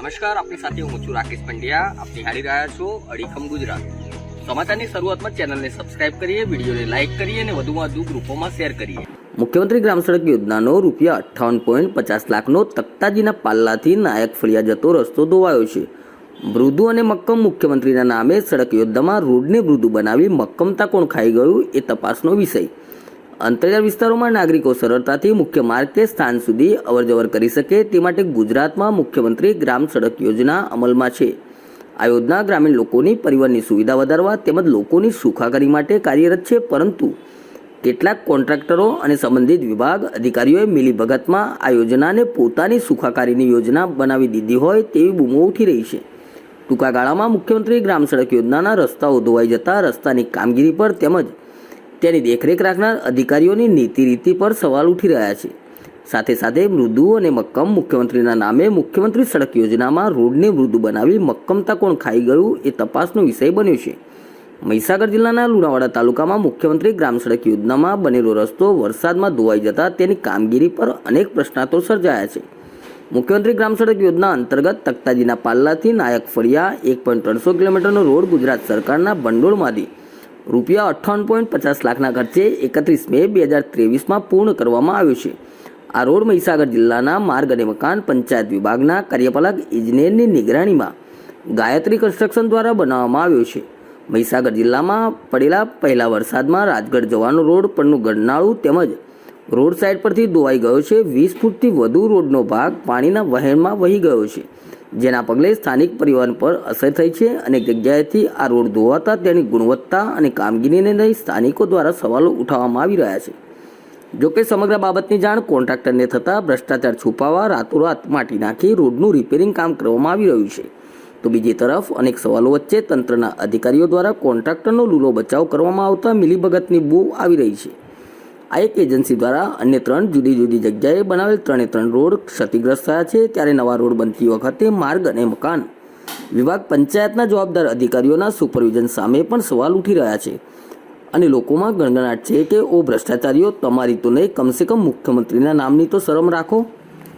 નમસ્કાર, આપની સાથે હું છું રાકેશ પંડ્યા. આપ નિહાળી રહ્યા છો અડીખમ ગુજરાત. સમાચારની શરૂઆતમાં ચેનલને સબસ્ક્રાઇબ કરીએ, વિડીયોને લાઇક કરીએ અને વધુમાં વધુ ગ્રુપોમાં શેર કરીએ. મુખ્યમંત્રી ગ્રામ સડક યોજનાનો રૂપિયા અઠ્ઠાવન પોઈન્ટ પચાસ લાખનો તખ્તાજીના પાલ્લાથી નાયક ફળિયા જતો રસ્તો ધોવાયો છે. મૃદુ અને મક્કમ મુખ્યમંત્રીના નામે સડક યોદ્ધામાં રોડને મૃદુ બનાવી મક્કમતા કોણ ખાઈ ગયું એ તપાસનો વિષય. અંતરિયાળ વિસ્તારોમાં નાગરિકો સરળતાથી મુખ્ય માર્ગ કે સ્થાન સુધી અવરજવર કરી શકે તે માટે ગુજરાતમાં મુખ્યમંત્રી ગ્રામ સડક યોજના અમલમાં છે. આ યોજના ગ્રામીણ લોકોની પરિવહનની સુવિધા વધારવા તેમજ લોકોની સુખાકારી માટે કાર્યરત છે, પરંતુ કેટલાક કોન્ટ્રાક્ટરો અને સંબંધિત વિભાગ અધિકારીઓએ મિલીભગતમાં આ યોજનાને પોતાની સુખાકારીની યોજના બનાવી દીધી હોય તેવી બૂમો ઉઠી રહી છે. ટૂંકા ગાળામાં મુખ્યમંત્રી ગ્રામ સડક યોજનાના રસ્તાઓ ધોવાઈ જતા રસ્તાની કામગીરી પર તેમજ તેની દેખરેખ રાખનાર અધિકારીઓની નીતિ રીતિ પર સવાલ ઉઠી રહ્યા છે. સાથે સાથે મૃદુ અને મક્કમ મુખ્યમંત્રીના નામે મુખ્યમંત્રી સડક યોજનામાં રોડને મૃદુ બનાવી મક્કમતા કોણ ખાઈ ગયું એ તપાસનો વિષય બન્યો છે. મહીસાગર જિલ્લાના લુણાવાડા તાલુકામાં મુખ્યમંત્રી ગ્રામ સડક યોજનામાં બનેલો રસ્તો વરસાદમાં ધોવાઈ જતા તેની કામગીરી પર અનેક પ્રશ્નાર્થો સર્જાયા છે. મુખ્યમંત્રી ગ્રામ સડક યોજના અંતર્ગત તકતાજીના પાલ્લાથી નાયક ફળિયા એક પોઈન્ટ ત્રણસો કિલોમીટરનો રોડ ગુજરાત સરકારના ભંડોળમાંથી રૂપિયા અઠ્ઠાવન પોઈન્ટ પચાસ લાખના ખર્ચે એકત્રીસ મે બે હજાર ત્રેવીસમાં પૂર્ણ કરવામાં આવ્યો છે. આ રોડ મહીસાગર જિલ્લાના માર્ગ અને મકાન પંચાયત વિભાગના કાર્યપાલક ઇજનેરની નિગરાણીમાં ગાયત્રી કન્સ્ટ્રક્શન દ્વારા બનાવવામાં આવ્યો છે. મહીસાગર જિલ્લામાં પડેલા પહેલા વરસાદમાં રાજગઢ જવાનો રોડ પરનું ગરનાળું તેમજ રોડ સાઇડ પરથી ધોવાઈ ગયો છે. વીસ ફૂટથી વધુ રોડનો ભાગ પાણીના વહેણમાં વહી ગયો છે. જેના પગલે સ્થાનિક પરિવહન પર અસર થઈ છે અને જગ્યાએથી આ રોડ ધોવાતા તેની ગુણવત્તા અને કામગીરીને લઈ સ્થાનિકો દ્વારા સવાલો ઉઠાવવામાં આવી રહ્યા છે. જોકે સમગ્ર બાબતની જાણ કોન્ટ્રાક્ટરને થતાં ભ્રષ્ટાચાર છુપાવવા રાતોરાત માટી નાખી રોડનું રિપેરિંગ કામ કરવામાં આવી રહ્યું છે. તો બીજી તરફ અનેક સવાલો વચ્ચે તંત્રના અધિકારીઓ દ્વારા કોન્ટ્રાક્ટરનો લૂલો બચાવ કરવામાં આવતા મિલીભગતની બૂ આવી રહી છે. આ એક એજન્સી દ્વારા અન્ય ત્રણ જુદી જુદી જગ્યાએ બનાવેલ ત્રણે ત્રણ રોડ ક્ષતિગ્રસ્ત થયા છે. ત્યારે નવા રોડ બનતી વખતે માર્ગ અને મકાન વિભાગ પંચાયતના જવાબદાર અધિકારીઓના સુપરવિઝન સામે પણ સવાલ ઉઠી રહ્યા છે અને લોકોમાં ગણગણાટ છે કે ઓ ભ્રષ્ટાચારીઓ, તમારી તો નહીં કમસે કમ મુખ્યમંત્રીના નામની તો શરમ રાખો.